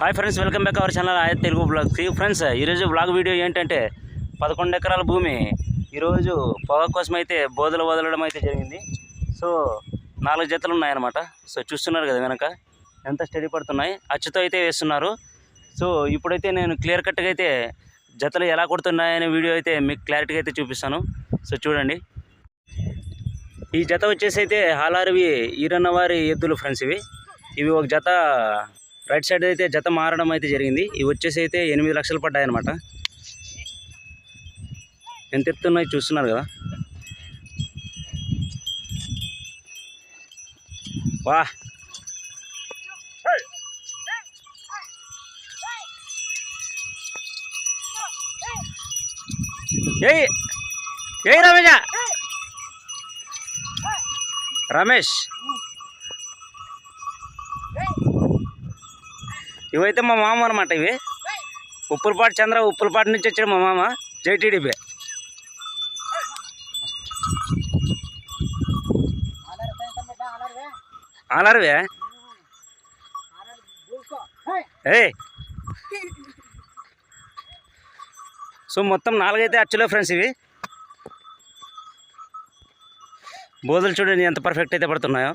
Hi friends welcome back our channel Ayat Telugu బ్లాగ్కి friends ఈరోజు blog video ఏంటంటే పదకొండు ఎకరాల భూమి. ఈరోజు పొగ కోసం అయితే బోధలు వదలడం అయితే జరిగింది. సో నాలుగు జతలు ఉన్నాయన్నమాట. సో చూస్తున్నారు కదా వెనక ఎంత స్టడీ పడుతున్నాయి. అచ్చుతో అయితే వేస్తున్నారు. సో ఇప్పుడైతే నేను క్లియర్ కట్గా అయితే జతలు ఎలా కొడుతున్నాయనే వీడియో అయితే మీకు క్లారిటీగా అయితే చూపిస్తాను. సో చూడండి. ఈ జత వచ్చేసి అయితే హాలారివి ఈరన్నవారి ఎద్దులు ఫ్రెండ్స్ ఇవి. ఇవి ఒక జత రైట్ సైడ్ అయితే జత మారడం అయితే జరిగింది. ఇవి వచ్చేసి అయితే ఎనిమిది లక్షలు పడ్డాయన్నమాట. ఎంత ఎత్తున్నాయి చూస్తున్నారు కదా. వా. ఏయ్ ఏయ్ రమేష. రమేష్. ఇవైతే మా మామ అనమాట ఇవి. ఉప్పులపాటి చంద్ర ఉప్పులపాటి నుంచి వచ్చాడు మా మామ జైటీడీపీ ఆలర్వే? ఏ సో మొత్తం నాలుగైతే అచ్చులే ఫ్రెండ్స్ ఇవి. బోధలు చూడండి ఎంత పర్ఫెక్ట్ అయితే పడుతున్నాయో.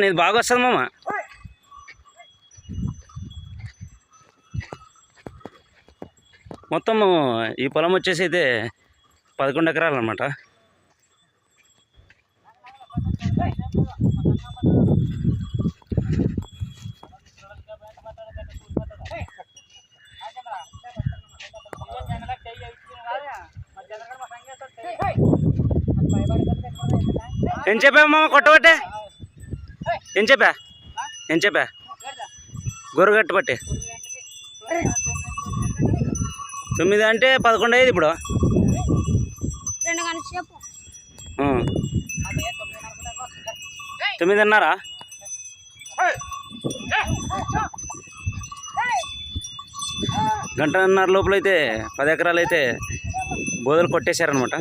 నేను బాగా వస్తుంది మామ. మొత్తము ఈ పొలం వచ్చేసి అయితే పదకొండు ఎకరాలు అనమాట ఏం చెప్పావు మామ కొట్టబట్టే? ఏం చెప్పా? ఏం చెప్పా? గొర్రెగట్టు పట్టి తొమ్మిది అంటే పదకొండు అయ్యేది ఇప్పుడు. తొమ్మిదిన్నరా గంటన్నర లోపల అయితే పది ఎకరాలు అయితే బోధలు కొట్టేశారనమాట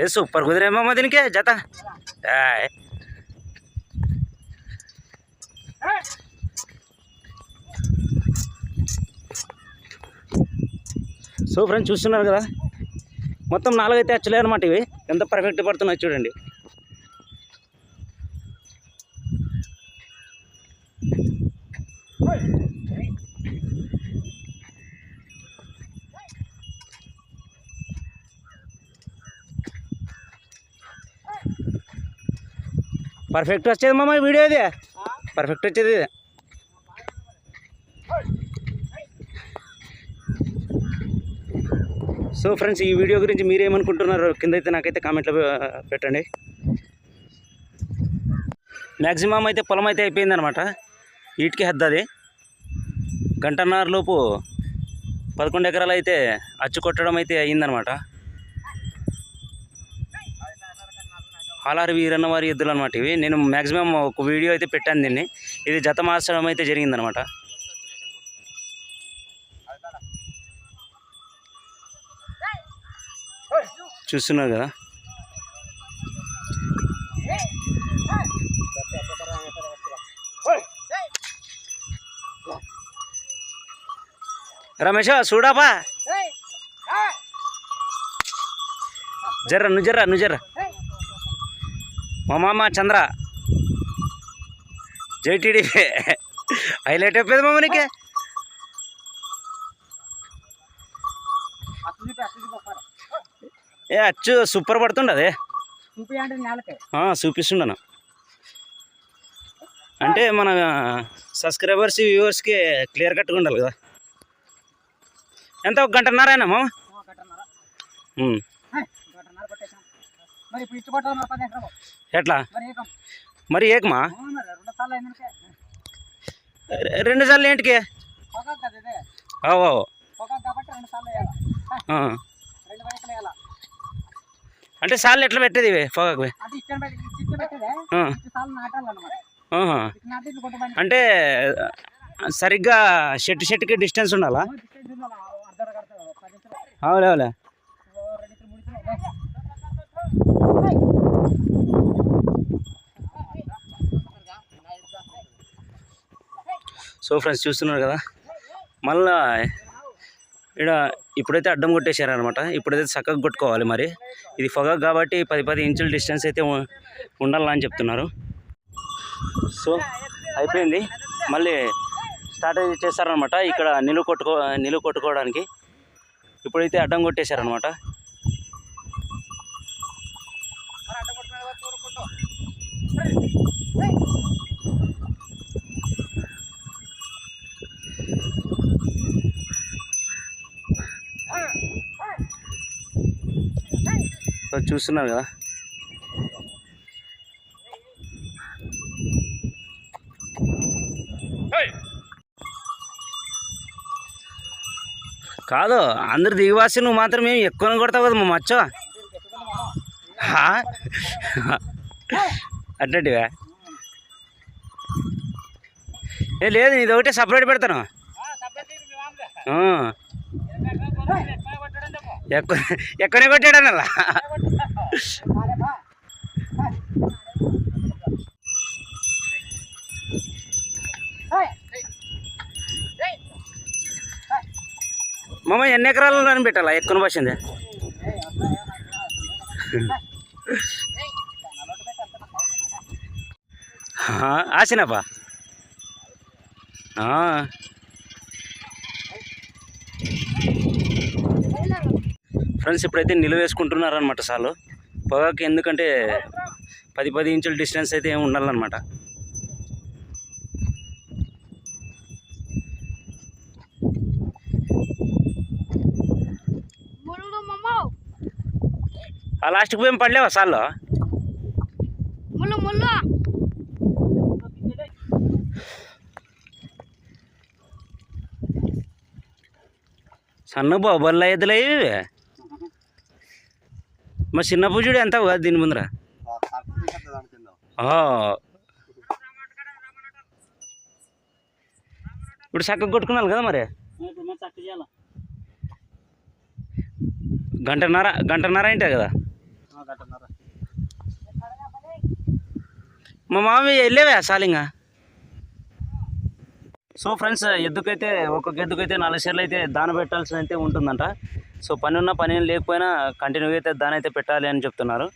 ఏ సూపర్ కుదిరేమమ్మా దీనికి? జత. ఆయ్. సో ఫ్రెండ్స్ చూస్తున్నారు కదా? మొత్తం నాలుగైతే వచ్చలే అనమాట ఇవి. ఎంత పర్ఫెక్ట్ పడుతున్నాయి చూడండి. పర్ఫెక్ట్ వచ్చేది మామ వీడియో ఇది. పర్ఫెక్ట్ వచ్చేది ఇది. సో ఫ్రెండ్స్ ఈ వీడియో గురించి మీరేమనుకుంటున్నారు కింద అయితే నాకైతే కామెంట్లో పెట్టండి. మ్యాక్సిమం అయితే పొలం అయితే అయిపోయిందనమాట వీటికి హద్దది గంటన్నర లోపు పదకొండు ఎకరాలు అయితే అచ్చు కొట్టడం అయితే అయ్యిందనమాట హాలారి వీరన్న వారి ఎద్దులు అనమాట ఇవి. నేను మ్యాక్సిమం ఒక వీడియో అయితే పెట్టాను దీన్ని. ఇది జత మార్చడం అయితే జరిగిందనమాట చూస్తున్నారు కదా? రమేష్ చూడాపా? జర్ర జర్రా నువ్వు జర్రా. మా మామ చంద్ర. జైటీడీపీ హైలైట్ అయిపోయింది మామ నీకే. ఏ అచ్చు సూపర్ పడుతుండదే. చూపిస్తుండను. అంటే మన సబ్స్క్రైబర్స్ వ్యూవర్స్కి క్లియర్ కట్గా ఉండాలి కదా. ఎంత? ఒక మామ? గంటన్నర. ఉమ్. గంటన్నర ఎట్లా? మరి ఏకం? మరి ఏకమా? రెండు సార్లు ఏంటికి? ఓ అంటే సార్లు ఎట్లా పెట్టేది ఇవి పొగాకు అంటే సరిగ్గా షెట్ షెట్కి డిస్టెన్స్ ఉండాలా? అవులే అవులే ఓ రెండు ఇద్దరు మూడు ఇద్దరు సో ఫ్రెండ్స్ చూస్తున్నారు కదా మళ్ళా ఇక్కడ ఇప్పుడైతే అడ్డం కొట్టేశారనమాట ఇప్పుడైతే చక్కగా కొట్టుకోవాలి మరి. ఇది పొగ కాబట్టి పది పది ఇంచుల డిస్టెన్స్ అయితే ఉండాలని చెప్తున్నారు. సో అయిపోయింది. మళ్ళీ స్టార్ట్ చేశారనమాట ఇక్కడ నిలువ కొట్టుకో నిలువ కొట్టుకోవడానికి. ఇప్పుడైతే అడ్డం కొట్టేశారనమాట చూస్తున్నారు కదా. కాదు అందరు దిగివాసి నువ్వు మాత్రం మేము ఎక్కువ కొడతావు కదా మా మచ్చో ఏ లేదు ఇది ఒకటే సపరేట్ పెడతాను. ఎక్కువ ఎక్కువనే కొట్టాడు అలా మామ ఎన్ని ఎకరాలు అని పెట్టాలా? ఎక్కువ పోసింది. ఆసినప్పా ఫ్రెండ్స్ ఇప్పుడైతే నిలవేసుకుంటున్నారనమాట అనమాట సార్లు పొగాకు ఎందుకంటే పది పది ఇంచుల డిస్టెన్స్ అయితే ఏమి ఉండాలన్నమాట. ఆ లాస్ట్కి పోయి పడలేవా సార్లు ముళ్ళు ముళ్ళు సన్న మా చిన్న పూజుడు ఎంత కాదు దీని ముందర. ఇప్పుడు చక్కగా కొట్టుకున్నాను కదా మరి? చక్క గంటన్నర గంటన్నర అయింటే కదా? మా మామి వెళ్ళేవా సాలింగా? సో ఫ్రెండ్స్ ఎద్దుకైతే ఒక్కొక్క ఎద్దుకైతే నాలుగు షేర్లు అయితే దాన పెట్టాల్సి అయితే ఉంటుందంట. సో పని ఉన్న పని లేకపోయినా కంటిన్యూగా అయితే దాని అయితే పెట్టాలి అని చెప్తున్నారు.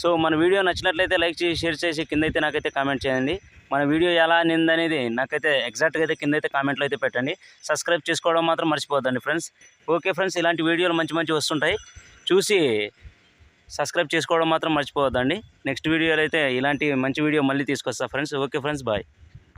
సో మన వీడియో నచ్చినట్లయితే లైక్ చేసి షేర్ చేసి కింద అయితే నాకైతే కామెంట్ చేయండి. మన వీడియో ఎలా నిందనేది నాకైతే ఎగ్జాక్ట్గా అయితే కింద అయితే కామెంట్లో అయితే పెట్టండి. సబ్స్క్రైబ్ చేసుకోవడం మాత్రం మర్చిపోద్దండి ఫ్రెండ్స్. ఓకే ఫ్రెండ్స్ ఇలాంటి వీడియోలు మంచి మంచి వస్తుంటాయి. చూసి సబ్స్క్రైబ్ చేసుకోవడం మాత్రం మర్చిపోవద్దండి. నెక్స్ట్ వీడియోలో అయితే ఇలాంటి మంచి వీడియో మళ్ళీ తీసుకొస్తా ఫ్రెండ్స్. Okay friends bye.